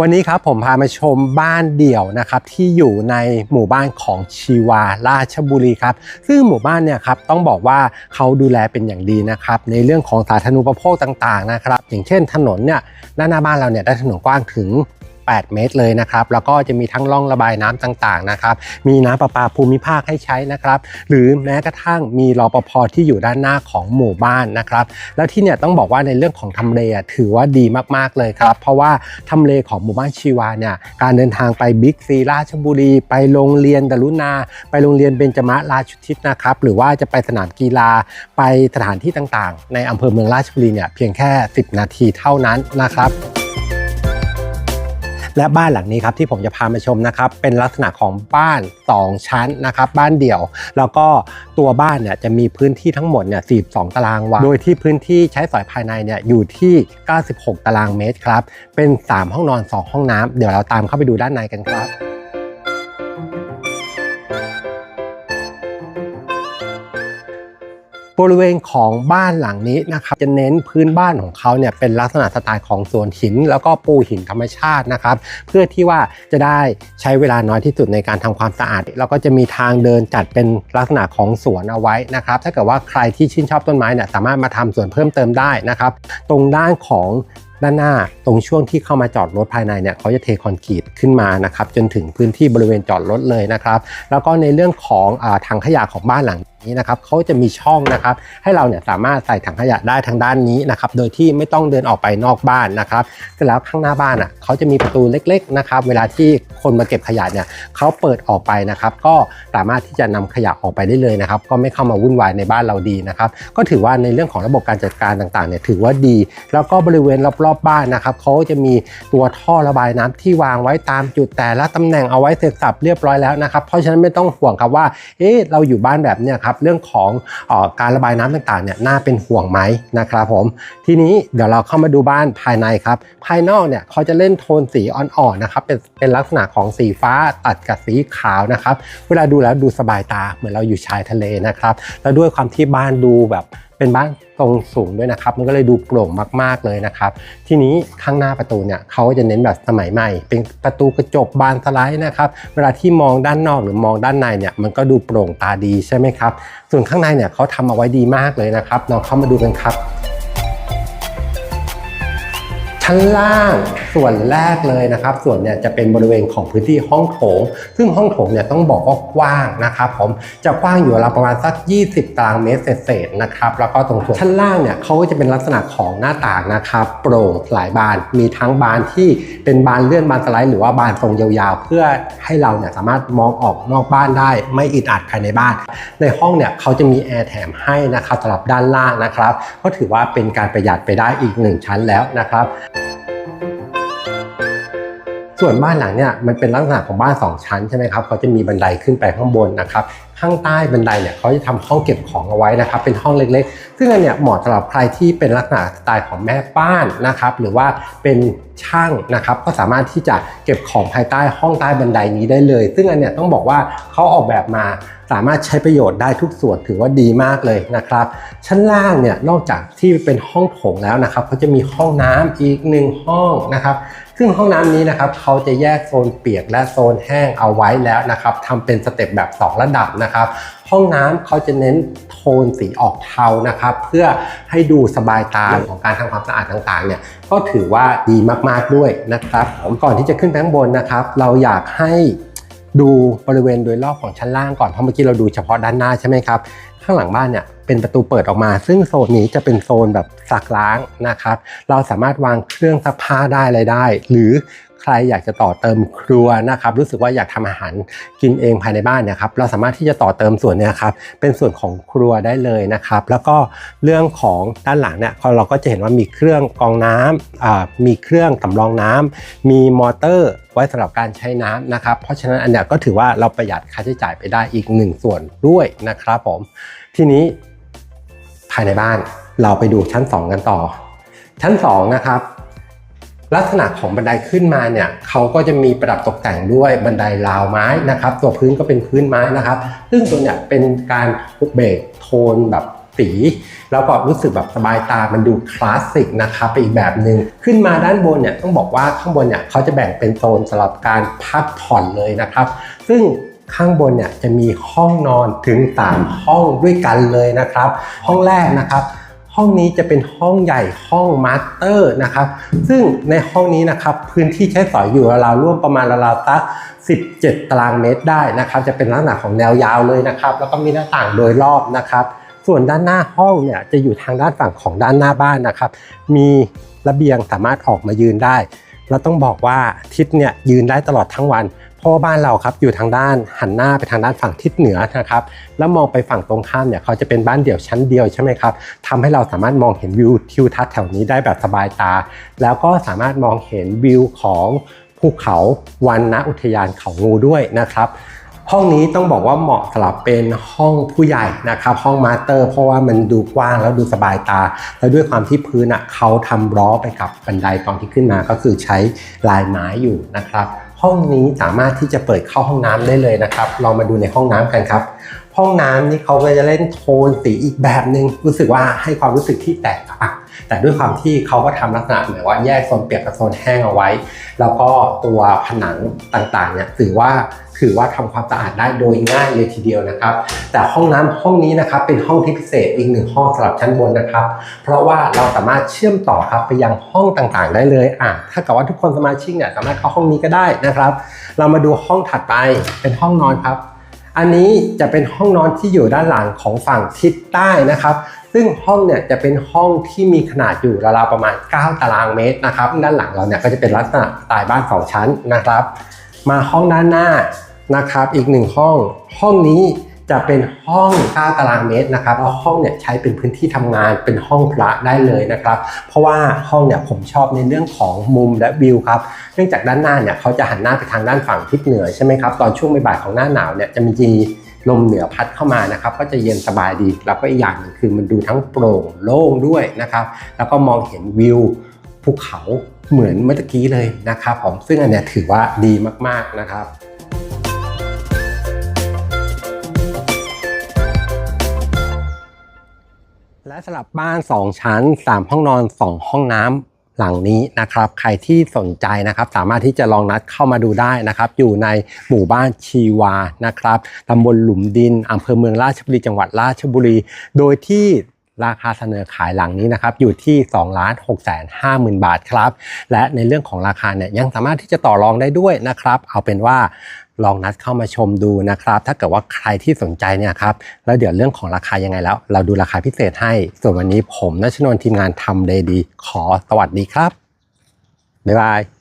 วันนี้ครับผมพามาชมบ้านเดี่ยวนะครับที่อยู่ในหมู่บ้านของชีวาราชบุรีครับซึ่งหมู่บ้านเนี่ยครับต้องบอกว่าเขาดูแลเป็นอย่างดีนะครับในเรื่องของสาธารณูปโภคต่างๆนะครับอย่างเช่นถนนเนี่ยด้านหน้าบ้านเราเนี่ยได้ถนนกว้างถึง 8 เมตรเลยนะครับแล้วก็จะมีทั้งร่องระบายน้ำต่างๆนะครับมีน้ำประปาภูมิภาคให้ใช้นะครับหรือแม้กระทั่งมีรปภที่อยู่ด้านหน้าของหมู่บ้านนะครับแล้วที่เนี่ยต้องบอกว่าในเรื่องของทำเลอะถือว่าดีมากๆเลยครับเพราะว่าทำเลของหมู่บ้านชีวาเนี่ยการเดินทางไปบิ๊กซีราชบุรี ไปโรงเรียนดรุณาไปโรงเรียนเบญจมะราชุทิศนะครับหรือว่าจะไปสนามกีฬาไปสถานที่ต่างๆ ในอำเภอเมืองราชบุรีเนี่ยเพียงแค่ 10 นาทีเท่านั้นนะครับ และบ้านหลังนี้ครับที่ผมจะพามาชมนะครับเป็นลักษณะของบ้าน 2 ชั้นนะครับบ้านเดี่ยว แล้วก็ตัวบ้านเนี่ยจะมีพื้นที่ทั้งหมดเนี่ย42 ตารางวาโดยที่พื้นที่ใช้สอยภายในเนี่ยอยู่ที่ 96 ตารางเมตรครับเป็น 3 ห้องนอน 2 ห้องน้ำเดี๋ยวเราตามเข้าไปดูด้านในกันครับ บริเวณของบ้านหลังนี้นะครับจะเน้นพื้นบ้านของเขาเนี่ยเป็นลักษณะสไตล์ของสวนหิน แล้วก็ปูหินธรรมชาตินะครับ เพื่อที่ว่าจะได้ใช้เวลาน้อยที่สุดในการทำความสะอาด แล้วก็จะมีทางเดินจัดเป็นลักษณะของสวนเอาไว้นะครับ ถ้าเกิดว่าใครที่ชื่นชอบต้นไม้เนี่ยสามารถมาทำสวนเพิ่มเติมได้นะครับ ตรงด้านของ ด้านหน้าตรงช่วงที่เข้ามาจอดรถภายในเนี่ยเขาจะเทคอนกรีตขึ้นมานะครับจนถึงพื้นที่บริเวณจอดรถเลยนะครับ แล้วก็ในเรื่องของอถังขยะของบ้านหลังนี้นะครับเขาจะมีช่องนะครับ ให้เราเนี่ยสามารถใส่ถังขยะได้ทางด้านนี้นะครับ โดยที่ไม่ต้องเดินออกไปนอกบ้านนะครับเสร็จแล้วข้างหน้าบ้านอะเขาจะมีประตูเล็ก ๆนะครับ เวลาที่คนมาเก็บขยะเนี่ยเขาเปิดออกไปนะครับ ก็สามารถที่จะนำขยะออกไปได้เลยนะครับ ก็ไม่เข้ามาวุ่นวายในบ้านเราดีนะครับ ก็ถือว่าในเรื่องของระบบการจัดการต่างๆเนี่ยถือว่าดี แล้วก็บริเวณรอบๆบ้านนะครับเขาจะมีตัวท่อระบายน้ำที่วางไว้ตามจุดแต่ละตำแหน่งเอาไว้เสร็จสับเรียบร้อยแล้วนะครับเพราะฉะนั้นไม่ต้องห่วงครับว่าเอ๊ะเราอยู่บ้านแบบเนี้ยครับเรื่องของออการระบายน้ำต่างๆเนี่ยน่าเป็นห่วงไหมนะครับผมทีนี้เดี๋ยวเราเข้ามาดูบ้านภายในครับภายนอกเนี่ยเขาจะเล่นโทนสีอ่อนๆนะครับเป็นเป็นลักษณะของสีฟ้าตัดกับสีขาวนะครับเวลาดูแล้วดูสบายตาเหมือนเราอยู่ชายทะเลนะครับแล้วด้วยความที่บ้านดูแบบ เป็นบ้านทรงสูงด้วยนะครับ มันก็เลยดูโปร่งมากๆเลยนะครับ ทีนี้ข้างหน้าประตูเนี่ยเขาจะเน้นแบบสมัยใหม่ เป็นประตูกระจกบานสไลด์นะครับ เวลาที่มองด้านนอกหรือมองด้านในเนี่ยมันก็ดูโปร่งตาดีใช่ไหมครับ ส่วนข้างในเนี่ยเขาทำเอาไว้ดีมากเลยนะครับลองเข้ามาดูกันครับ ชั้นล่างส่วนแรกเลยนะครับ ส่วนเนี่ยจะเป็นบริเวณของพื้นที่ห้องโถง ซึ่งห้องโถงเนี่ยต้องบอกว่ากว้างนะครับผมจะกว้างอยู่ราวประมาณสัก 20 ตารางเมตรเศษๆนะครับแล้วก็ตรงส่วนชั้นล่างเนี่ยเขาก็จะเป็นลักษณะของหน้าต่างนะครับโปร่งหลายบานมีทั้งบานที่เป็นบานเลื่อนบานสไลด์หรือว่าบานทรงยาวๆ เพื่อให้เราเนี่ยสามารถมองออกนอกบ้านได้ ไม่อึดอัดภายในบ้าน ในห้องเนี่ยเขาจะมีแอร์แถมให้นะครับสำหรับด้านล่างนะครับก็ถือว่าเป็นการประหยัดไปได้อีกหนึ่งชั้นแล้วนะครับ ส่วนบ้านหลังเนี่ยมันเป็นลักษณะของบ้าน2ชั้นใช่ไหมครับเขาจะมีบันไดขึ้นไปข้างบนนะครับข้างใต้บันไดเนี่ยเขาจะทำห้องเก็บของเอาไว้นะครับ เป็นห้องเล็กๆ ซึ่งอันเนี่ยเหมาะสำหรับใครที่เป็นลักษณะสไตล์ของแม่บ้านนะครับ หรือว่าเป็นช่างนะครับ ก็สามารถที่จะเก็บของภายใต้ห้องใต้บันไดนี้ได้เลย ซึ่งอันเนี่ยต้องบอกว่าเขาออกแบบมาสามารถใช้ประโยชน์ได้ทุกส่วนถือว่าดีมากเลยนะครับ ชั้นล่างเนี่ยนอกจากที่เป็นห้องโถงแล้วนะครับเขาจะมีห้องน้ำอีกหนึ่งห้องนะครับ ซึ่งห้องน้ำนี้นะครับเขาจะแยกโซนเปียกและโซนแห้งเอาไว้แล้วนะครับทำเป็นสเต็ปแบบ 2 ระดับนะครับ ห้องน้ำเขาจะเน้นโทนสีออกเทานะครับ เพื่อให้ดูสบายตาของการทำความสะอาดต่างๆเนี่ยก็ถือว่าดีมากๆด้วยนะครับผมก่อนที่จะขึ้นไปข้างบนนะครับ เราอยากให้ ดูบริเวณโดยรอบของชั้นล่างก่อนเพราะเมื่อกี้เราดูเฉพาะด้านหน้าใช่ไหมครับ ข้างหลังบ้านเนี่ยเป็นประตูเปิดออกมา ซึ่งโซนนี้จะเป็นโซนแบบซักล้างนะครับ เราสามารถวางเครื่องซักผ้าได้อะไรได้ หรือ ใครอยากจะต่อเติมครัวนะครับรู้สึกว่าอยากทำอาหารกินเองภายในบ้านเนี่ยครับเราสามารถที่จะต่อเติมส่วนเนี้ยครับเป็นส่วนของครัวได้เลยนะครับแล้วก็เรื่องของด้านหลังเนี่ยเราก็จะเห็นว่ามีเครื่องกรองน้ำอ่ามีเครื่องสำรองน้ำมีมอเตอร์ไว้สำหรับการใช้น้ำนะครับ เพราะฉะนั้นอันเนี้ยก็ถือว่าเราประหยัดค่าใช้จ่ายไปได้อีกหนึ่งส่วนด้วยนะครับผมทีนี้ภายในบ้านเราไปดูชั้น 2 กันต่อ ชั้น2นะครับ ลักษณะของบันไดขึ้นมาเนี่ยเขาก็จะมีประดับตกแต่งด้วยบันไดราวไม้นะครับ ตัวพื้นก็เป็นพื้นไม้นะครับ ซึ่งตัวเนี่ยเป็นการเบรกโทนแบบสีแล้วก็รู้สึกแบบสบายตามันดูคลาสสิกนะครับไปอีกแบบหนึ่งขึ้นมาด้านบนเนี่ยต้องบอกว่าข้างบนเนี่ยเขาจะแบ่งเป็นโซนสำหรับการพักผ่อนเลยนะครับ ซึ่งข้างบนเนี่ยจะมีห้องนอนถึง3ห้องด้วยกันเลยนะครับ ห้องแรกนะครับ ห้องนี้จะเป็นห้องใหญ่ห้องมาสเตอร์นะครับ ซึ่งในห้องนี้นะครับพื้นที่ใช้สอยอยู่ราวๆร่วมประมาณราวๆสัก17 ตารางเมตรได้นะครับ จะเป็นลักษณะของแนวยาวเลยนะครับ แล้วก็มีหน้าต่างโดยรอบนะครับ ส่วนด้านหน้าห้องเนี่ยจะอยู่ทางด้านฝั่งของด้านหน้าบ้านนะครับ มีระเบียงสามารถออกมายืนได้ เราต้องบอกว่าทิศเนี่ยยืนได้ตลอดทั้งวัน เพราะบ้านเราครับอยู่ทางด้านหันหน้าไปทางด้านฝั่งทิศเหนือนะครับแล้วมองไปฝั่งตรงข้ามเนี่ยเขาจะเป็นบ้านเดี่ยวชั้นเดียวใช่ไหมครับทำให้เราสามารถมองเห็นวิวทิวทัศน์แถวนี้ได้แบบสบายตา แล้วก็สามารถมองเห็นวิวของภูเขาวันณอุทยานเขางูด้วยนะครับห้องนี้ต้องบอกว่าเหมาะสำหรับเป็นห้องผู้ใหญ่นะครับห้องมาสเตอร์เพราะว่ามันดูกว้างแล้วดูสบายตา แล้วด้วยความที่พื้นอะเขาทำล้อไปกับบันไดตอนที่ขึ้นมาก็คือใช้ลายไม้อยู่นะครับ ห้องนี้สามารถที่จะเปิดเข้าห้องน้ำได้เลยนะครับ เรามาดูในห้องน้ำกันครับ ห้องน้ำนี่เขาก็จะเล่นโทนสีอีกแบบหนึ่งรู้สึกว่าให้ความรู้สึกที่แตกต่างแต่ด้วยความที่เขาก็ทำลักษณะเหมือนว่าแยกโซนเปียกกับโซนแห้งเอาไว้ แล้วก็ตัวผนังต่างๆเนี่ยถือว่าถือว่าทำความสะอาดได้โดยง่ายเลยทีเดียวนะครับ แต่ห้องน้ำห้องนี้นะครับเป็นห้องที่พิเศษอีกหนึ่งห้องสำหรับชั้นบนนะครับ เพราะว่าเราสามารถเชื่อมต่อครับไปยังห้องต่างๆ ได้เลยอะถ้าเกิดว่าทุกคนสมาชิกเนี่ยสามารถเข้าห้องนี้ก็ได้นะครับ เรามาดูห้องถัดไปเป็นห้องนอนครับ อันนี้จะเป็นห้องนอนที่อยู่ด้านหลังของฝั่งทิศใต้นะครับ ซึ่งห้องเนี่ยจะเป็นห้องที่มีขนาดอยู่ราวๆประมาณ 9 ตารางเมตรนะครับ ด้านหลังเราเนี่ยก็จะเป็นลักษณะสไตล์บ้าน2ชั้นนะครับ มาห้องด้านหน้านะครับ อีกหนึ่งห้อง ห้องนี้ จะเป็นห้อง 9 ตารางเมตรนะครับแล้วห้องเนี่ยใช้เป็นพื้นที่ทำงานเป็นห้องพระได้เลยนะครับ เพราะว่าห้องเนี่ยผมชอบในเรื่องของมุมและวิวครับ เนื่องจากด้านหน้าเนี่ยเขาจะหันหน้าไปทางด้านฝั่งทิศเหนือใช่ไหมครับ ตอนช่วงบ่ายของหน้าหนาวเนี่ยจะมีลมเหนือพัดเข้ามานะครับก็จะเย็นสบายดี แล้วก็อีกอย่างหนึ่งคือมันดูทั้งโปร่งโล่งด้วยนะครับ แล้วก็มองเห็นวิวภูเขาเหมือนเมื่อกี้เลยนะครับผมซึ่งอันเนี้ยถือว่าดีมากๆนะครับ และสำหรับบ้าน 2 ชั้น 3 ห้องนอน 2 ห้องน้ำหลังนี้นะครับ ใครที่สนใจนะครับ สามารถที่จะลองนัดเข้ามาดูได้นะครับ อยู่ในหมู่บ้านชีวานะครับตำบลหลุมดินอำเภอเมืองราชบุรีจังหวัดราชบุรี โดยที่ราคาเสนอขายหลังนี้นะครับอยู่ที่2ล้าน6แสน5หมื่นบาทครับ และในเรื่องของราคาเนี่ยยังสามารถที่จะต่อรองได้ด้วยนะครับ เอาเป็นว่า ลองนัดเข้ามาชมดูนะครับ ถ้าเกิดว่าใครที่สนใจเนี่ยครับ แล้วเดี๋ยวเรื่องของราคายังไงแล้ว เราดูราคาพิเศษให้ ส่วนวันนี้ผมนัชนนท์ทีมงานทำเลดี ขอสวัสดีครับ บ๊ายบาย